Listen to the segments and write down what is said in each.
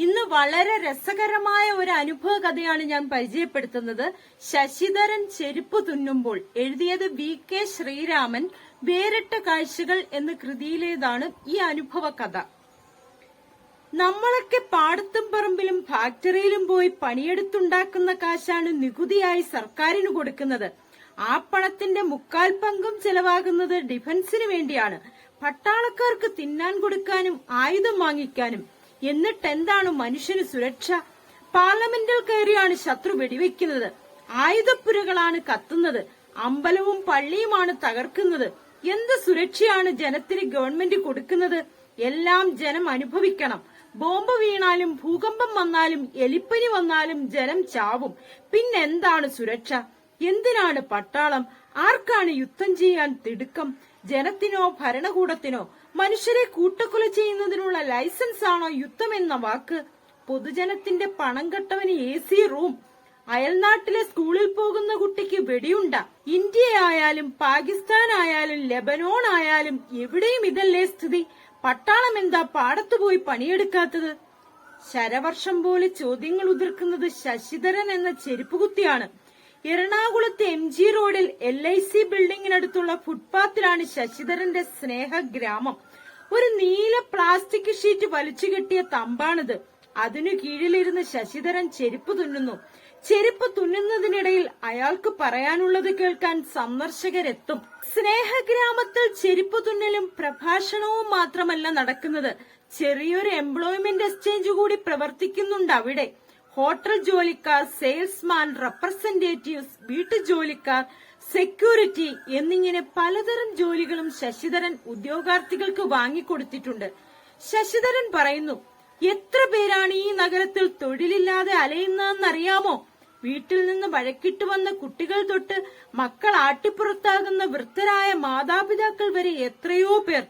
ഇന്ന് വളരെ രസകരമായ ഒരു അനുഭവ കഥയാണ് ഞാൻ പരിചയപ്പെടുത്തുന്നത്. ശശിധരൻ ചെരുപ്പ് തുന്നുമ്പോൾ എഴുതിയത് വി കെ ശ്രീരാമൻ വേറിട്ട കാഴ്ചകൾ എന്ന കൃതിയിലേതാണ് ഈ അനുഭവ കഥ. നമ്മളൊക്കെ പാടത്തും പറമ്പിലും ഫാക്ടറിയിലും പോയി പണിയെടുത്തുണ്ടാക്കുന്ന കാശാണ് നികുതിയായി സർക്കാരിന് കൊടുക്കുന്നത്. ആ പണത്തിന്റെ മുക്കാൽ പങ്കും ചെലവാകുന്നത് ഡിഫൻസിന് വേണ്ടിയാണ്. പട്ടാളക്കാർക്ക് തിന്നാൻ കൊടുക്കാനും ആയുധം വാങ്ങിക്കാനും എന്നിട്ട് എന്താണ് മനുഷ്യന് സുരക്ഷ? പാർലമെന്റിൽ കയറിയാണ് ശത്രു വെടിവെക്കുന്നത്. ആയുധപ്പുരകളാണ് കത്തുന്നത്. അമ്പലവും പള്ളിയുമാണ് തകർക്കുന്നത്. എന്ത് സുരക്ഷയാണ് ജനത്തിന് ഗവൺമെന്റ് കൊടുക്കുന്നത്? എല്ലാം ജനം അനുഭവിക്കണം. ബോംബ് വീണാലും ഭൂകമ്പം വന്നാലും എലിപ്പനി വന്നാലും ജനം ചാവും. പിന്നെന്താണ് സുരക്ഷ? എന്തിനാണ് പട്ടാളം? ആർക്കാണ് യുദ്ധം ചെയ്യാൻ തിടുക്കം? ജനത്തിനോ ഭരണകൂടത്തിനോ മനുഷ്യരെ കൂട്ടക്കൊല ചെയ്യുന്നതിനുള്ള ലൈസൻസ് ആണോ യുദ്ധം എന്ന വാക്ക് പൊതുജനത്തിന്റെ പണം കെട്ടവന് എ സി റൂം. അയൽനാട്ടിലെ സ്കൂളിൽ പോകുന്ന കുട്ടിക്ക് വെടിയുണ്ട. ഇന്ത്യയായാലും പാകിസ്ഥാൻ ആയാലും ലെബനോൺ ആയാലും എവിടെയും ഇതല്ലേ സ്ഥിതി. പട്ടാളം എന്താ പാടത്തു പോയി പണിയെടുക്കാത്തത്? ശരവർഷം പോലെ ചോദ്യങ്ങൾ ഉതിർക്കുന്നത് ശശിധരൻ എന്ന ചെരുപ്പുകുത്തിയാണ്. എറണാകുളത്തെ എം ജി റോഡിൽ എൽ ഐ സി ബിൽഡിംഗിനടുത്തുള്ള ഫുട്പാത്തിലാണ് ശശിധരന്റെ സ്നേഹഗ്രാമം. ഒരു നീല പ്ലാസ്റ്റിക് ഷീറ്റ് വലിച്ചു കെട്ടിയ തമ്പാണിത്. അതിനു കീഴിലിരുന്ന് ശശിധരൻ ചെരുപ്പ് തുന്നുന്നു. ചെരുപ്പ് തുന്നുന്നതിനിടയിൽ അയാൾക്ക് പറയാനുള്ളത് കേൾക്കാൻ സന്ദർശകരെത്തും. സ്നേഹഗ്രാമത്തിൽ ചെരുപ്പ് തുന്നലും പ്രഭാഷണവും മാത്രമല്ല നടക്കുന്നത്. ചെറിയൊരു എംപ്ലോയ്മെന്റ് എക്സ്ചേഞ്ച് കൂടി പ്രവർത്തിക്കുന്നുണ്ട് അവിടെ. ഹോട്ടൽ ജോലിക്കാർ സെയിൽസ്മാൻ റെപ്രസെന്റേറ്റീവ്സ് വീട്ടുജോലിക്കാർ സെക്യൂരിറ്റി എന്നിങ്ങനെ പലതരം ജോലികളും ശശിധരൻ ഉദ്യോഗാർത്ഥികൾക്ക് വാങ്ങിക്കൊടുത്തിട്ടുണ്ട്. ശശിധരൻ പറയുന്നു എത്ര പേരാണ് ഈ നഗരത്തിൽ തൊഴിലില്ലാതെ അലയുന്നതെന്നറിയാമോ? വീട്ടിൽ നിന്ന് വഴക്കിട്ട് വന്ന കുട്ടികൾ തൊട്ട് മക്കൾ ആട്ടിപ്പുറത്താകുന്ന വൃദ്ധരായ മാതാപിതാക്കൾ വരെ എത്രയോ പേർ.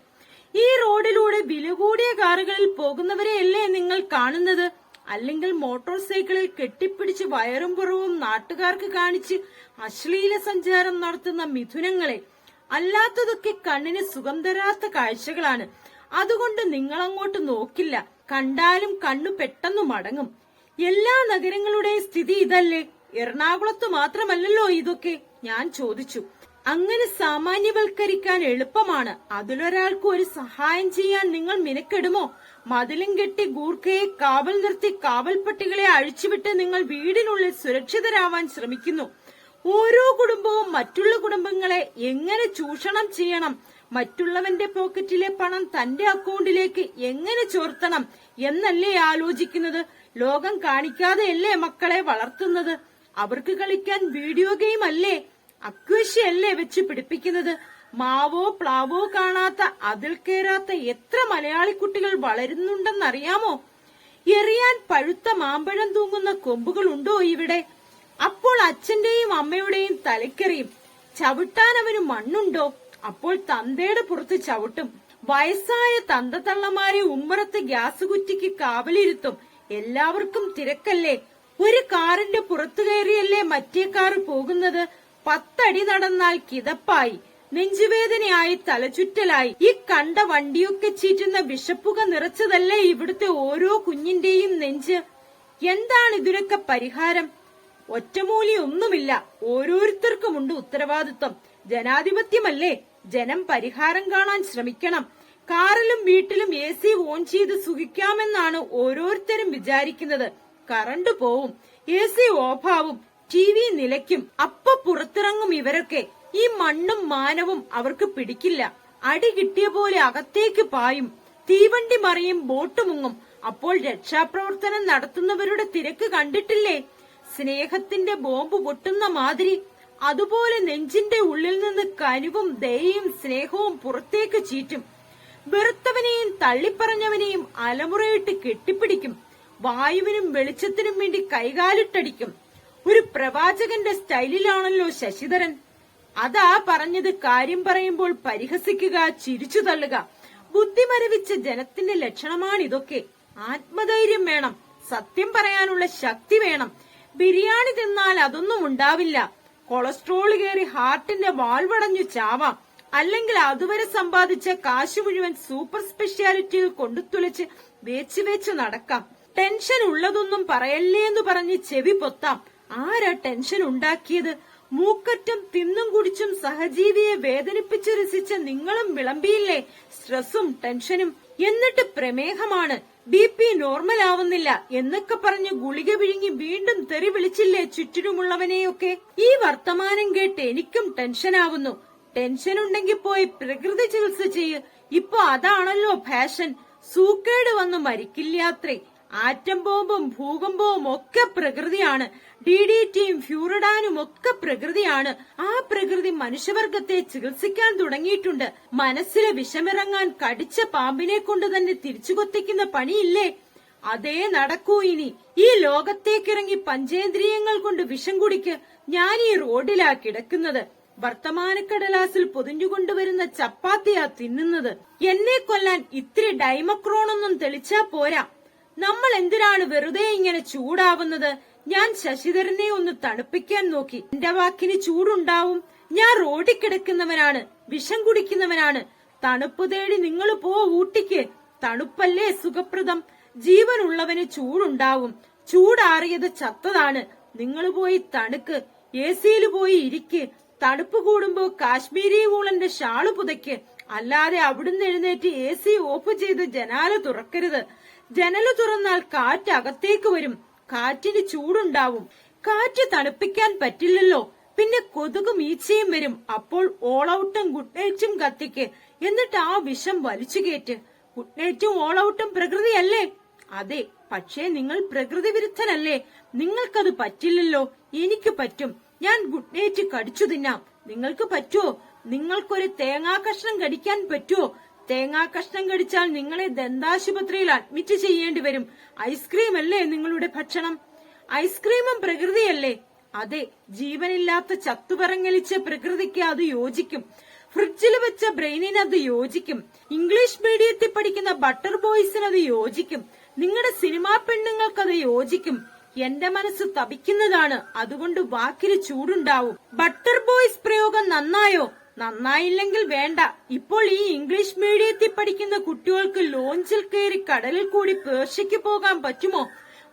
ഈ റോഡിലൂടെ വില കൂടിയ കാറുകളിൽ പോകുന്നവരെയല്ലേ നിങ്ങൾ കാണുന്നത്? അല്ലെങ്കിൽ മോട്ടോർ സൈക്കിളിൽ കെട്ടിപ്പിടിച്ച് വയറും പുറവും നാട്ടുകാർക്ക് കാണിച്ച് അശ്ലീല സഞ്ചാരം നടത്തുന്ന മിഥുനങ്ങളെ. അല്ലാത്തതൊക്കെ കണ്ണിന് സുഖം തരാത്ത കാഴ്ചകളാണ്. അതുകൊണ്ട് നിങ്ങൾ അങ്ങോട്ട് നോക്കില്ല. കണ്ടാലും കണ്ണു പെട്ടെന്ന് മടങ്ങും. എല്ലാ നഗരങ്ങളുടെയും സ്ഥിതി ഇതല്ലേ? എറണാകുളത്ത് മാത്രമല്ലല്ലോ ഇതൊക്കെ. ഞാൻ ചോദിച്ചു. അങ്ങനെ സാമാന്യവൽക്കരിക്കാൻ എളുപ്പമാണ്. അതിലൊരാൾക്ക് ഒരു സഹായം ചെയ്യാൻ നിങ്ങൾ മിനക്കെടുമോ? മതിലും കെട്ടി ഗൂർഖയെ കാവൽ നിർത്തി കാവൽപ്പട്ടികളെ അഴിച്ചുവിട്ട് നിങ്ങൾ വീടിനുള്ളിൽ സുരക്ഷിതരാവാൻ ശ്രമിക്കുന്നു. ഓരോ കുടുംബവും മറ്റുള്ള കുടുംബങ്ങളെ എങ്ങനെ ചൂഷണം ചെയ്യണം? മറ്റുള്ളവന്റെ പോക്കറ്റിലെ പണം തന്റെ അക്കൗണ്ടിലേക്ക് എങ്ങനെ ചോർത്തണം എന്നല്ലേ ആലോചിക്കുന്നത്? ലോകം കാണിക്കാതെയല്ലേ മക്കളെ വളർത്തുന്നത്? അവർക്ക് കളിക്കാൻ വീഡിയോ ഗെയിം അല്ലേ? അക്വേഷ്യല്ലേ വെച്ച് പിടിപ്പിക്കുന്നത്? മാവോ പ്ലാവോ കാണാത്ത അതിൽ കയറാത്ത എത്ര മലയാളി കുട്ടികൾ വളരുന്നുണ്ടെന്നറിയാമോ? എറിയാൻ പഴുത്ത മാമ്പഴം തൂങ്ങുന്ന കൊമ്പുകൾ ഉണ്ടോ ഇവിടെ? അപ്പോൾ അച്ഛന്റെയും അമ്മയുടെയും തലക്കെറിയും ചവിട്ടാൻ അവന് മണ്ണുണ്ടോ? അപ്പോൾ തന്തയുടെ പുറത്ത് ചവിട്ടും. വയസ്സായ തന്തത്തള്ളമാരെ ഉമ്മറത്ത് ഗ്യാസ് കുറ്റിക്ക് കാവലിരുത്തും. എല്ലാവർക്കും തിരക്കല്ലേ? ഒരു കാറിന്റെ പുറത്തു കയറിയല്ലേ മറ്റേ കാറ് പോകുന്നത്? പത്തടി നടന്നാൽ കിതപ്പായി. നെഞ്ചുവേദനയായി തലചുറ്റലായി. ഈ കണ്ട വണ്ടിയൊക്കെ ചീറ്റുന്ന വിഷപ്പുക നിറച്ചതല്ലേ ഇവിടുത്തെ ഓരോ കുഞ്ഞിന്റെയും നെഞ്ച്? എന്താണ് ഇതിനൊക്കെ പരിഹാരം? ഒറ്റമൂലി ഒന്നുമില്ല. ഓരോരുത്തർക്കുമുണ്ട് ഉത്തരവാദിത്വം. ജനാധിപത്യമല്ലേ? ജനം പരിഹാരം കാണാൻ ശ്രമിക്കണം. കാറിലും വീട്ടിലും എ സി ഓൺ ചെയ്ത് സുഖിക്കാമെന്നാണ് ഓരോരുത്തരും വിചാരിക്കുന്നത്. കറണ്ട് പോവും. എ സി ഓഫാവും. ടി വി നിലയ്ക്കും അപ്പ പുറത്തിറങ്ങും ഇവരൊക്കെ. ഈ മണ്ണും മാനവും അവർക്ക് പിടിക്കില്ല. അടി കിട്ടിയ പോലെ അകത്തേക്ക് പായും. തീവണ്ടി മറിയും ബോട്ട് മുങ്ങും. അപ്പോൾ രക്ഷാപ്രവർത്തനം നടത്തുന്നവരുടെ തിരക്ക് കണ്ടിട്ടില്ലേ? സ്നേഹത്തിന്റെ ബോംബ് പൊട്ടുന്ന മാതിരി. അതുപോലെ നെഞ്ചിന്റെ ഉള്ളിൽ നിന്ന് കനിവും ദയയും സ്നേഹവും പുറത്തേക്ക് ചീറ്റും. വെറുത്തവനെയും തള്ളിപ്പറഞ്ഞവനെയും അലമുറയിട്ട് കെട്ടിപ്പിടിക്കും. വായുവിനും വെളിച്ചത്തിനും വേണ്ടി കൈകാലിട്ടടിക്കും. ഒരു പ്രവാചകന്റെ സ്റ്റൈലിലാണല്ലോ ശശിധരൻ. അതാ പറഞ്ഞത് കാര്യം പറയുമ്പോൾ പരിഹസിക്കുക ചിരിച്ചു തള്ളുക. ബുദ്ധിമരവിച്ച ജനത്തിന്റെ ലക്ഷണമാണിതൊക്കെ. ആത്മധൈര്യം വേണം സത്യം പറയാനുള്ള ശക്തി വേണം. ബിരിയാണി തിന്നാൽ അതൊന്നും ഉണ്ടാവില്ല. കൊളസ്ട്രോൾ കയറി ഹാർട്ടിന്റെ വാൾവടഞ്ഞു ചാവാം. അല്ലെങ്കിൽ അതുവരെ സമ്പാദിച്ച കാശ് മുഴുവൻ സൂപ്പർ സ്പെഷ്യാലിറ്റിയിൽ കൊണ്ടുത്തുലച്ച് വേച്ച് വേച്ച് നടക്കാം. ടെൻഷൻ ഉള്ളതൊന്നും പറയല്ലേ എന്ന് പറഞ്ഞ് ചെവി പൊത്താം. ആരാ ടെൻഷൻ ഉണ്ടാക്കിയത്? മൂക്കറ്റം തിന്നും കുടിച്ചും സഹജീവിയെ വേദനിപ്പിച്ച് രസിച്ച നിങ്ങളും വിളമ്പിയില്ലേ? സ്ട്രെസ്സും ടെൻഷനും എന്നിട്ട് പ്രമേഹമാണ്. ബി പി നോർമൽ ആവുന്നില്ല എന്നൊക്കെ പറഞ്ഞ് ഗുളിക വിഴുങ്ങി വീണ്ടും തെറി വിളിച്ചില്ലേ ചുറ്റിനുമുള്ളവനെയൊക്കെ ഈ വർത്തമാനം കേട്ട് എനിക്കും ടെൻഷനാവുന്നു. ടെൻഷൻ ഉണ്ടെങ്കിൽ പോയി പ്രകൃതി ചികിത്സ ചെയ്യ്. ഇപ്പൊ അതാണല്ലോ ഫാഷൻ. സൂക്കേട് വന്ന് മരിക്കില്ലാത്രേ ആറ്റം ബോംബും ഭൂകമ്പവും ഒക്കെ പ്രകൃതിയാണ്. ഡി ഡി ടിയും ഫ്യൂറിഡാനും ഒക്കെ പ്രകൃതിയാണ്. ആ പ്രകൃതി മനുഷ്യവർഗത്തെ ചികിത്സിക്കാൻ തുടങ്ങിയിട്ടുണ്ട്. മനസ്സിലെ വിഷമിറങ്ങാൻ കടിച്ച പാമ്പിനെ കൊണ്ട് തന്നെ തിരിച്ചു കൊത്തിക്കുന്ന പണിയില്ലേ? അതേ നടക്കൂ ഇനി. ഈ ലോകത്തേക്കിറങ്ങി പഞ്ചേന്ദ്രിയങ്ങൾ കൊണ്ട് വിഷം കുടിക്ക്. ഞാൻ ഈ റോഡിലാ കിടക്കുന്നത്. വർത്തമാനക്കടലാസിൽ പൊതിഞ്ഞുകൊണ്ടുവരുന്ന ചപ്പാത്തിയാ തിന്നുന്നത്. എന്നെ കൊല്ലാൻ ഇത്തിരി ഡൈമക്രോണൊന്നും തെളിച്ചാ പോരാ. നമ്മൾ എന്തിനാണ് വെറുതെ ഇങ്ങനെ ചൂടാവുന്നത്? ഞാൻ ശശിധരനെ ഒന്ന് തണുപ്പിക്കാൻ നോക്കി. എന്റെ വാക്കിന് ചൂടുണ്ടാവും. ഞാൻ റോഡിൽ കിടക്കുന്നവനാണ് വിഷം കുടിക്കുന്നവനാണ്. തണുപ്പ് തേടി നിങ്ങൾ പോ ഊട്ടിക്ക്. തണുപ്പല്ലേ സുഖപ്രദം. ജീവനുള്ളവന് ചൂടുണ്ടാവും. ചൂടാറിയത് ചത്തതാണ്. നിങ്ങൾ പോയി തണുക്ക്. എ സിയിൽ പോയി ഇരിക്ക്. തണുപ്പ് കൂടുമ്പോ കാശ്മീരി വൂളന്റെ ഷാൾ പുതയ്ക്ക്. അല്ലാതെ അവിടുന്ന് എഴുന്നേറ്റ് എ സി ഓഫ് ചെയ്ത് ജനാല തുറക്കരുത്. ജനൽ തുറന്നാൽ കാറ്റ് അകത്തേക്ക് വരും. കാറ്റിന് ചൂടുണ്ടാവും. കാറ്റ് തണുപ്പിക്കാൻ പറ്റില്ലല്ലോ. പിന്നെ കൊതുകും ഈച്ചയും വരും. അപ്പോൾ ഓൾ ഔട്ടും ഗുഡ് നൈറ്റും കത്തിക്ക്. എന്നിട്ട് ആ വിഷം വലിച്ചു കയറ്റ്. Good നൈറ്റും all ഔട്ടും പ്രകൃതിയല്ലേ? അതെ പക്ഷേ നിങ്ങൾ പ്രകൃതി വിരുദ്ധനല്ലേ നിങ്ങൾക്കത് പറ്റില്ലല്ലോ. എനിക്ക് പറ്റും. ഞാൻ ഗുഡ് നൈറ്റ് കടിച്ചു തിന്നാം. നിങ്ങൾക്ക് പറ്റുമോ നിങ്ങൾക്കൊരു തേങ്ങാ കഷ്ണം കടിക്കാൻ പറ്റുമോ തേങ്ങാ കഷ്ണം കടിച്ചാൽ നിങ്ങളെ ദന്താശുപത്രിയിൽ അഡ്മിറ്റ് ചെയ്യേണ്ടി വരും. ഐസ്ക്രീം അല്ലേ നിങ്ങളുടെ ഭക്ഷണം? ഐസ്ക്രീമും പ്രകൃതിയല്ലേ? അതെ ജീവനില്ലാത്ത ചത്തുപറങ്ങലിച്ച പ്രകൃതിക്ക് അത് യോജിക്കും. ഫ്രിഡ്ജിൽ വെച്ച ബ്രെയിനിന് അത് യോജിക്കും. ഇംഗ്ലീഷ് മീഡിയത്തിൽ പഠിക്കുന്ന ബട്ടർ ബോയ്സിന് അത് യോജിക്കും. നിങ്ങളുടെ സിനിമാ പെണ്ണുങ്ങൾക്ക് അത് യോജിക്കും. എന്റെ മനസ്സ് തപിക്കുന്നതാണ്. അതുകൊണ്ട് വാക്കിന് ചൂടുണ്ടാവും. ബട്ടർ ബോയ്സ് പ്രയോഗം നന്നായോ? നന്നായില്ലെങ്കിൽ വേണ്ട. ഇപ്പോൾ ഈ ഇംഗ്ലീഷ് മീഡിയത്തിൽ പഠിക്കുന്ന കുട്ടികൾക്ക് ലോഞ്ചിൽ കയറി കടലിൽ കൂടി പേർഷ്യക്ക് പോകാൻ പറ്റുമോ?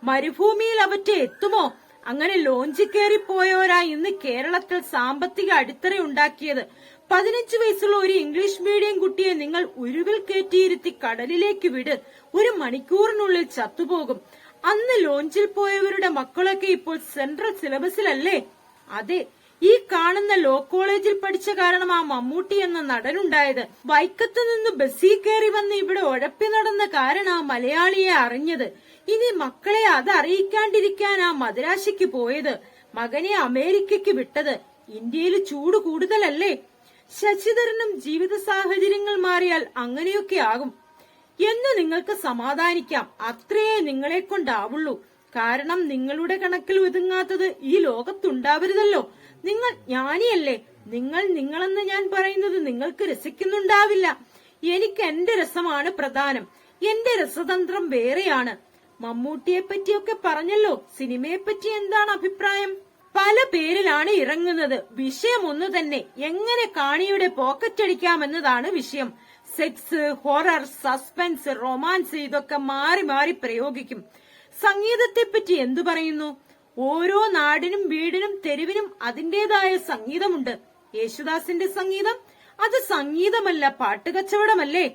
മരുഭൂമിയിൽ അവറ്റ് എത്തുമോ? അങ്ങനെ ലോഞ്ചിൽ കയറി പോയവരാ ഇന്ന് കേരളത്തിൽ സാമ്പത്തിക അടിത്തറ ഉണ്ടാക്കിയത്. പതിനഞ്ച് വയസ്സുള്ള ഒരു ഇംഗ്ലീഷ് മീഡിയം കുട്ടിയെ നിങ്ങൾ ഉരുവിൽ കയറ്റിയിരുത്തി കടലിലേക്ക് വിട്. ഒരു മണിക്കൂറിനുള്ളിൽ ചത്തുപോകും. അന്ന് ലോഞ്ചിൽ പോയവരുടെ മക്കളൊക്കെ ഇപ്പോൾ സെൻട്രൽ സിലബസിലല്ലേ? അതെ ഈ കാണുന്ന ലോ കോളേജിൽ പഠിച്ച കാരണം ആ മമ്മൂട്ടി എന്ന നടനുണ്ടായത്. വൈക്കത്ത് നിന്ന് ബസ്സിൽ കയറി വന്ന് ഇവിടെ ഉഴപ്പി നടന്ന കാരണം ആ മലയാളിയെ അറിഞ്ഞത്. ഇനി മക്കളെ അത് അറിയിക്കാണ്ടിരിക്കാൻ ആ മദ്രാശിക്ക് പോയത്. മകനെ അമേരിക്കയ്ക്ക് വിട്ടത്. ഇന്ത്യയിൽ ചൂട് കൂടുതലല്ലേ? ശശിധരനും ജീവിത സാഹചര്യങ്ങൾ മാറിയാൽ അങ്ങനെയൊക്കെ ആകും. എന്ന് നിങ്ങൾക്ക് സമാധാനിക്കാം. അത്രയേ നിങ്ങളെ കൊണ്ടാവുള്ളൂ. കാരണം നിങ്ങളുടെ കണക്കിൽ ഒതുങ്ങാത്തത് ഈ ലോകത്തുണ്ടാവരുതല്ലോ. നിങ്ങൾ ജ്ഞാനിയല്ലേ നിങ്ങൾ നിങ്ങളെന്ന് ഞാൻ പറയുന്നത് നിങ്ങൾക്ക് രസിക്കുന്നുണ്ടാവില്ല. എനിക്ക് എന്റെ രസമാണ് പ്രധാനം. എന്റെ രസതന്ത്രം വേറെയാണ്. മമ്മൂട്ടിയെ പറ്റിയൊക്കെ പറഞ്ഞല്ലോ സിനിമയെ പറ്റി എന്താണ് അഭിപ്രായം? പല പേരിലാണ് ഇറങ്ങുന്നത്. വിഷയം ഒന്ന് തന്നെ എങ്ങനെ കാണിയുടെ പോക്കറ്റ് അടിക്കാമെന്നതാണ് വിഷയം. സെക്സ് ഹൊറർ സസ്പെൻസ് റൊമാൻസ് ഇതൊക്കെ മാറി മാറി പ്രയോഗിക്കും. സംഗീതത്തെ പറ്റി എന്തു പറയുന്നു? ഓരോ നാടിനും വീടിനും തെരുവിനും അതിന്റേതായ സംഗീതമുണ്ട്. യേശുദാസിന്റെ സംഗീതം അത് സംഗീതമല്ല പാട്ടുകച്ചവടമല്ലേ?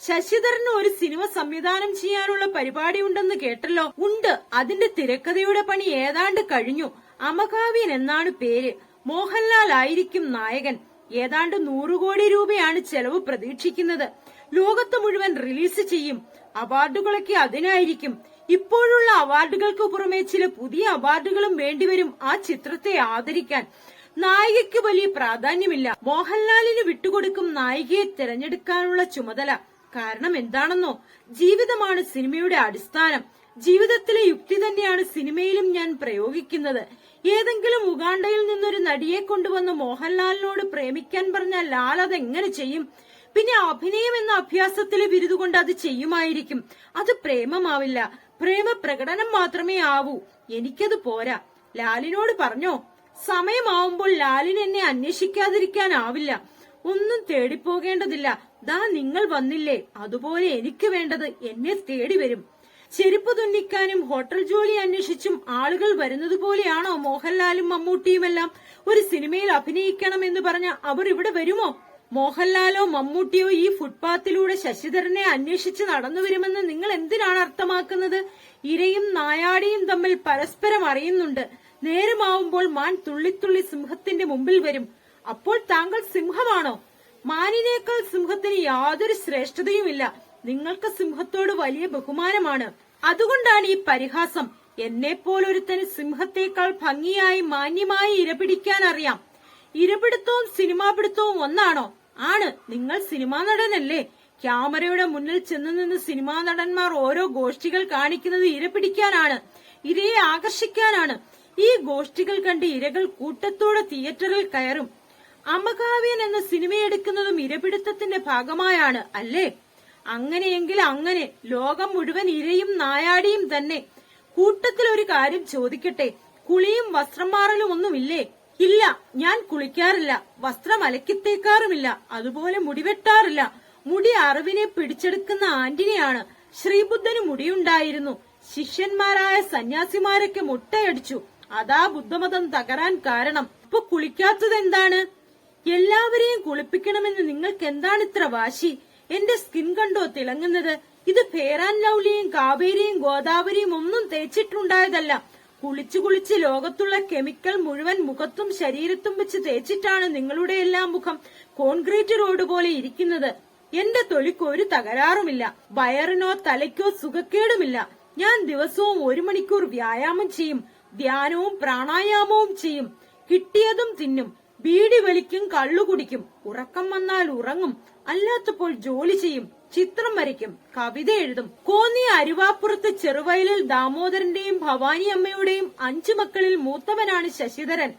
ശശിധരന് ഒരു സിനിമ സംവിധാനം ചെയ്യാനുള്ള പരിപാടി ഉണ്ടെന്ന് കേട്ടല്ലോ. ഉണ്ട്. അതിന്റെ തിരക്കഥയുടെ പണി ഏതാണ്ട് കഴിഞ്ഞു. അമകാവ്യൻ എന്നാണ് പേര്. മോഹൻലാൽ ആയിരിക്കും നായകൻ. ഏതാണ്ട് നൂറു കോടി രൂപയാണ് ചെലവ് പ്രതീക്ഷിക്കുന്നത്. ലോകത്ത് മുഴുവൻ റിലീസ് ചെയ്യും. അവാർഡുകളൊക്കെ അതിനായിരിക്കും. ഇപ്പോഴുള്ള അവാർഡുകൾക്ക് പുറമെ ചില പുതിയ അവാർഡുകളും വേണ്ടിവരും ആ ചിത്രത്തെ ആദരിക്കാൻ നായികയ്ക്ക് വലിയ പ്രാധാന്യമില്ല. മോഹൻലാലിന് വിട്ടുകൊടുക്കും നായികയെ തിരഞ്ഞെടുക്കാനുള്ള ചുമതല. കാരണം എന്താണെന്നോ? ജീവിതമാണ് സിനിമയുടെ അടിസ്ഥാനം. ജീവിതത്തിലെ യുക്തി തന്നെയാണ് സിനിമയിലും ഞാൻ പ്രയോഗിക്കുന്നത്. ഏതെങ്കിലും ഉഗാണ്ടയിൽ നിന്നൊരു നടിയെ കൊണ്ടുവന്ന് മോഹൻലാലിനോട് പ്രേമിക്കാൻ പറഞ്ഞാൽ ലാൽ അതെങ്ങനെ ചെയ്യും? പിന്നെ അഭിനയം എന്ന അഭ്യാസത്തിലെ ബിരുദുകൊണ്ട് അത് ചെയ്യുമായിരിക്കും. അത് പ്രേമമാവില്ല. പ്രേമ പ്രകടനം മാത്രമേ ആവൂ. എനിക്കത് പോരാ. ലാലിനോട് പറഞ്ഞോ? സമയമാവുമ്പോൾ ലാലിൻ എന്നെ അന്വേഷിക്കാതിരിക്കാനാവില്ല. ഒന്നും തേടിപ്പോകേണ്ടതില്ല. ദാ നിങ്ങൾ വന്നില്ലേ. അതുപോലെ എനിക്ക് വേണ്ടത് എന്നെ തേടി വരും. ചെരുപ്പ് തുന്നിക്കാനും ഹോട്ടൽ ജോലി അന്വേഷിച്ചും ആളുകൾ വരുന്നത് പോലെയാണോ മോഹൻലാലും മമ്മൂട്ടിയുമെല്ലാം? ഒരു സിനിമയിൽ അഭിനയിക്കണം എന്ന് പറഞ്ഞ അവർ ഇവിടെ വരുമോ? മോഹൻലാലോ മമ്മൂട്ടിയോ ഈ ഫുട്പാത്തിലൂടെ ശശിധരനെ അന്വേഷിച്ച് നടന്നു വരുമെന്ന് നിങ്ങൾ എന്തിനാണ് അർത്ഥമാക്കുന്നത്? ഇരയും നായാടിയും തമ്മിൽ പരസ്പരം അറിയുന്നുണ്ട്. നേരമാവുമ്പോൾ മാൻ തുള്ളിത്തുള്ളി സിംഹത്തിന്റെ മുമ്പിൽ വരും. അപ്പോൾ താങ്കൾ സിംഹമാണോ? മാനിനേക്കാൾ സിംഹത്തിന് യാതൊരു ശ്രേഷ്ഠതയുമില്ല. നിങ്ങൾക്ക് സിംഹത്തോട് വലിയ ബഹുമാനമാണ്. അതുകൊണ്ടാണ് ഈ പരിഹാസം. എന്നെ പോലൊരുത്തന് സിംഹത്തേക്കാൾ ഭംഗിയായി മാന്യമായി ഇരപിടിക്കാൻ അറിയാം. ഇരപിടുത്തവും സിനിമാ പിടുത്തവും ഒന്നാണോ? ആണ്. നിങ്ങൾ സിനിമാ നടനല്ലേ. ക്യാമറയുടെ മുന്നിൽ ചെന്നു നിന്ന് സിനിമാ നടന്മാർ ഓരോ ഗോഷ്ഠികൾ കാണിക്കുന്നത് ഇര പിടിക്കാനാണ്. ഇരയെ ആകർഷിക്കാനാണ്. ഈ ഗോഷ്ഠികൾ കണ്ട് ഇരകൾ കൂട്ടത്തോടെ തിയേറ്ററിൽ കയറും. അമകാവ്യൻ എന്ന സിനിമയെടുക്കുന്നതും ഇരപിടുത്തത്തിന്റെ ഭാഗമായാണ് അല്ലേ? അങ്ങനെയെങ്കിൽ അങ്ങനെ. ലോകം മുഴുവൻ ഇരയും നായാടിയും തന്നെ. കൂട്ടത്തിൽ ഒരു കാര്യം ചോദിക്കട്ടെ. കുളിയും വസ്ത്രം മാറലും ഒന്നുമില്ലേ? ഇല്ല ഞാൻ കുളിക്കാറില്ല വസ്ത്രം അലക്കിത്തേക്കാറുമില്ല അതുപോലെ മുടിവെട്ടാറില്ല. മുടി അറിവിനെ പിടിച്ചെടുക്കുന്ന ആന്റിനെയാണ് ശ്രീബുദ്ധന് മുടിയുണ്ടായിരുന്നു. ശിഷ്യന്മാരായ സന്യാസിമാരൊക്കെ മുട്ടയടിച്ചു. അതാ ബുദ്ധമതം തകരാൻ കാരണം. ഇപ്പൊ കുളിക്കാത്തത് എന്താണ്? എല്ലാവരെയും കുളിപ്പിക്കണമെന്ന് നിങ്ങൾക്ക് എന്താണ് ഇത്ര വാശി? എന്റെ സ്കിൻ കണ്ടോ തിളങ്ങുന്നത്? ഇത് ഫേറാൻ ലൗലിയും കാവേരിയും ഗോദാവരിയും ഒന്നും തേച്ചിട്ടുണ്ടായതല്ല. കുളിച്ചു കുളിച്ച് ലോകത്തുള്ള കെമിക്കൽ മുഴുവൻ മുഖത്തും ശരീരത്തും വെച്ച് തേച്ചിട്ടാണ് നിങ്ങളുടെ എല്ലാം മുഖം കോൺക്രീറ്റ് റോഡ് പോലെ ഇരിക്കുന്നത്. എന്റെ തൊലിക്ക് ഒരു തകരാറുമില്ല. വയറിനോ തലയ്ക്കോ സുഖക്കേടുമില്ല. ഞാൻ ദിവസവും ഒരു മണിക്കൂർ വ്യായാമം ചെയ്യും. ധ്യാനവും പ്രാണായാമവും ചെയ്യും. കിട്ടിയതും തിന്നും. ബീഡി വലിക്കും കള്ളു കുടിക്കും. ഉറക്കം വന്നാൽ ഉറങ്ങും. അല്ലാത്തപ്പോൾ ജോലി ചെയ്യും. ചിത്രം വരയ്ക്കും. കവിത എഴുതും. കോന്നി അരുവാപ്പുറത്ത് ചെറുവയലിൽ ദാമോദരന്റെയും ഭവാനി അമ്മയുടെയും അഞ്ചു മക്കളിൽ മൂത്തവനാണ് ശശിധരൻ.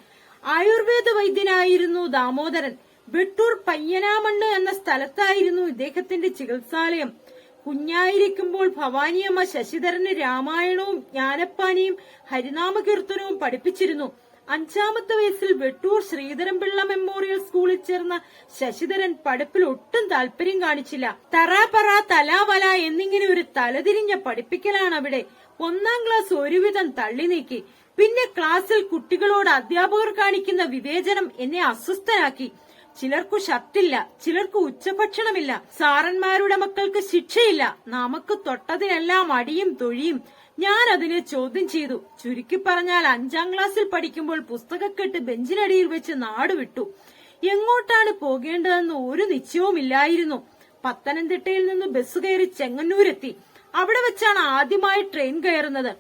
ആയുർവേദ വൈദ്യനായിരുന്നു ദാമോദരൻ. വെട്ടൂർ പയ്യനാമണ്ണ് എന്ന സ്ഥലത്തായിരുന്നു ഇദ്ദേഹത്തിന്റെ ചികിത്സാലയം. കുഞ്ഞായിരിക്കുമ്പോൾ ഭവാനിയമ്മ ശശിധരന് രാമായണവും ജ്ഞാനപ്പാനിയും ഹരിനാമകീർത്തനവും പഠിപ്പിച്ചിരുന്നു. അഞ്ചാമത്തെ വയസ്സിൽ വെട്ടൂർ ശ്രീധരൻപിള്ള മെമ്മോറിയൽ സ്കൂളിൽ ചേർന്ന ശശിധരൻ പഠിപ്പിൽ ഒട്ടും താല്പര്യം കാണിച്ചില്ല. തറാപറ പറ തലാവല എന്നിങ്ങനെ ഒരു തലതിരിഞ്ഞ പഠിപ്പിക്കലാണ് അവിടെ ഒന്നാം ക്ലാസ് ഒരുവിധം തള്ളി നീക്കി. പിന്നെ ക്ലാസ്സിൽ കുട്ടികളോട് അധ്യാപകർ കാണിക്കുന്ന വിവേചനം എന്നെ അസ്വസ്ഥനാക്കി. ചിലർക്കു ഷർട്ടില്ല ചിലർക്ക് ഉച്ചഭക്ഷണമില്ല. സാറന്മാരുടെ മക്കൾക്ക് ശിക്ഷയില്ല. നമുക്ക് തൊട്ടതിനെല്ലാം അടിയും തൊഴിയും. ഞാൻ അതിനെ ചോദ്യം ചെയ്തു. ചുരുക്കി പറഞ്ഞാൽ അഞ്ചാം ക്ലാസ്സിൽ പഠിക്കുമ്പോൾ പുസ്തകക്കെട്ട് ബെഞ്ചിനടിയിൽ വെച്ച് നാടുവിട്ടു എങ്ങോട്ടാണ് പോകേണ്ടതെന്ന് ഒരു നിശ്ചയവുമില്ലായിരുന്നു പത്തനംതിട്ടയിൽ നിന്ന് ബസ് കയറി ചെങ്ങന്നൂരെത്തി. അവിടെ വെച്ചാണ് ആദ്യമായി ട്രെയിൻ കയറുന്നത്.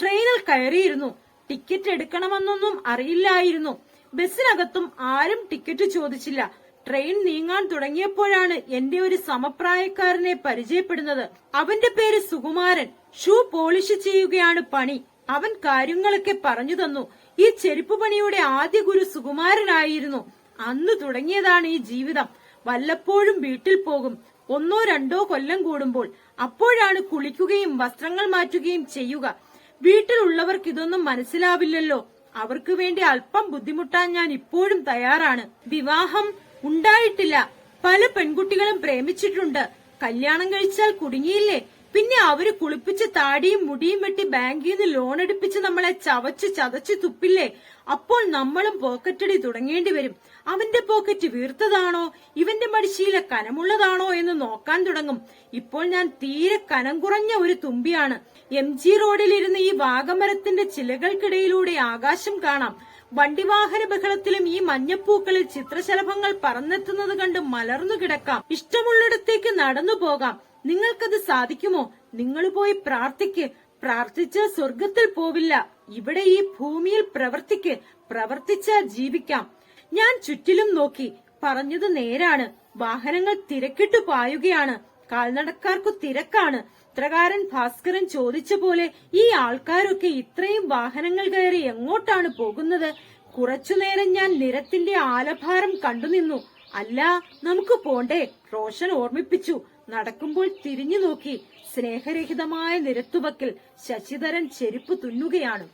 ട്രെയിനിൽ കയറിയിരുന്നു. ടിക്കറ്റ് എടുക്കണമെന്നൊന്നും അറിയില്ലായിരുന്നു. ബസ്സിനകത്തും ആരും ടിക്കറ്റ് ചോദിച്ചില്ല. ട്രെയിൻ നീങ്ങാൻ തുടങ്ങിയപ്പോഴാണ് എന്റെ ഒരു സമപ്രായക്കാരനെ പരിചയപ്പെടുന്നത്. അവന്റെ പേര് സുകുമാരൻ. ഷൂ പോളിഷ് ചെയ്യുകയാണ് പണി. അവൻ കാര്യങ്ങളൊക്കെ പറഞ്ഞു തന്നു. ഈ ചെരുപ്പ് പണിയുടെ ആദ്യ ഗുരു സുകുമാരനായിരുന്നു. അന്ന് തുടങ്ങിയതാണ് ഈ ജീവിതം. വല്ലപ്പോഴും വീട്ടിൽ പോകും. ഒന്നോ രണ്ടോ കൊല്ലം കൂടുമ്പോൾ അപ്പോഴാണ് കുളിക്കുകയും വസ്ത്രങ്ങൾ മാറ്റുകയും ചെയ്യുക. വീട്ടിലുള്ളവർക്ക് ഇതൊന്നും മനസ്സിലാവില്ലല്ലോ. അവർക്ക് വേണ്ടി അല്പം ബുദ്ധിമുട്ടാൻ ഞാൻ ഇപ്പോഴും തയ്യാറാണ്. വിവാഹം ഉണ്ടായിട്ടില്ല. പല പെൺകുട്ടികളും പ്രേമിച്ചിട്ടുണ്ട്. കല്യാണം കഴിച്ചാൽ കുടുങ്ങിയില്ലേ? പിന്നെ അവർ കുളിപ്പിച്ച് താടിയും മുടിയും വെട്ടി ബാങ്കിൽ നിന്ന് ലോൺ എടുപ്പിച്ച് നമ്മളെ ചവച്ച് ചതച്ച് തുപ്പില്ലേ? അപ്പോൾ നമ്മളും പോക്കറ്റടി തുടങ്ങേണ്ടി വരും. അവന്റെ പോക്കറ്റ് വീർത്തതാണോ? ഇവന്റെ മടിശീല കനമുള്ളതാണോ എന്ന് നോക്കാൻ തുടങ്ങും. ഇപ്പോൾ ഞാൻ തീരെ കനം കുറഞ്ഞ ഒരു തുമ്പിയാണ്. എം ജി റോഡിലിരുന്ന് ഈ വാഗമരത്തിന്റെ ചിലകൾക്കിടയിലൂടെ ആകാശം കാണാം. വണ്ടിവാഹന ബഹളത്തിലും ഈ മഞ്ഞപ്പൂക്കളിൽ ചിത്രശലഭങ്ങൾ പറന്നെത്തുന്നത് കണ്ട് മലർന്നു കിടക്കാം. ഇഷ്ടമുള്ളിടത്തേക്ക് നടന്നു പോകാം. നിങ്ങൾക്കത് സാധിക്കുമോ? നിങ്ങൾ പോയി പ്രാർത്ഥിക്ക്. പ്രാർത്ഥിച്ച സ്വർഗത്തിൽ പോവില്ല. ഇവിടെ ഈ ഭൂമിയിൽ പ്രവർത്തിക്ക്. പ്രവർത്തിച്ച ജീവിക്കാം. ഞാൻ ചുറ്റിലും നോക്കി. പറഞ്ഞത് നേരാണ്. വാഹനങ്ങൾ തിരക്കിട്ടു പായുകയാണ്. കാൽനടക്കാർക്കു തിരക്കാണ്. ചിത്രകാരൻ ഭാസ്കരൻ ചോദിച്ച പോലെ ഈ ആൾക്കാരൊക്കെ ഇത്രയും വാഹനങ്ങൾ കയറി എങ്ങോട്ടാണ് പോകുന്നത്? കുറച്ചുനേരം ഞാൻ നിരത്തിന്റെ ആലഭാരം കണ്ടുനിന്നു. അല്ല നമുക്ക് പോണ്ടേ? റോഷൻ ഓർമ്മിപ്പിച്ചു. നടക്കുമ്പോൾ തിരിഞ്ഞു നോക്കി സ്നേഹരഹിതമായ നിരത്തുവക്കിൽ ശശിധരൻ ചെരുപ്പ് തുന്നുകയാണ്.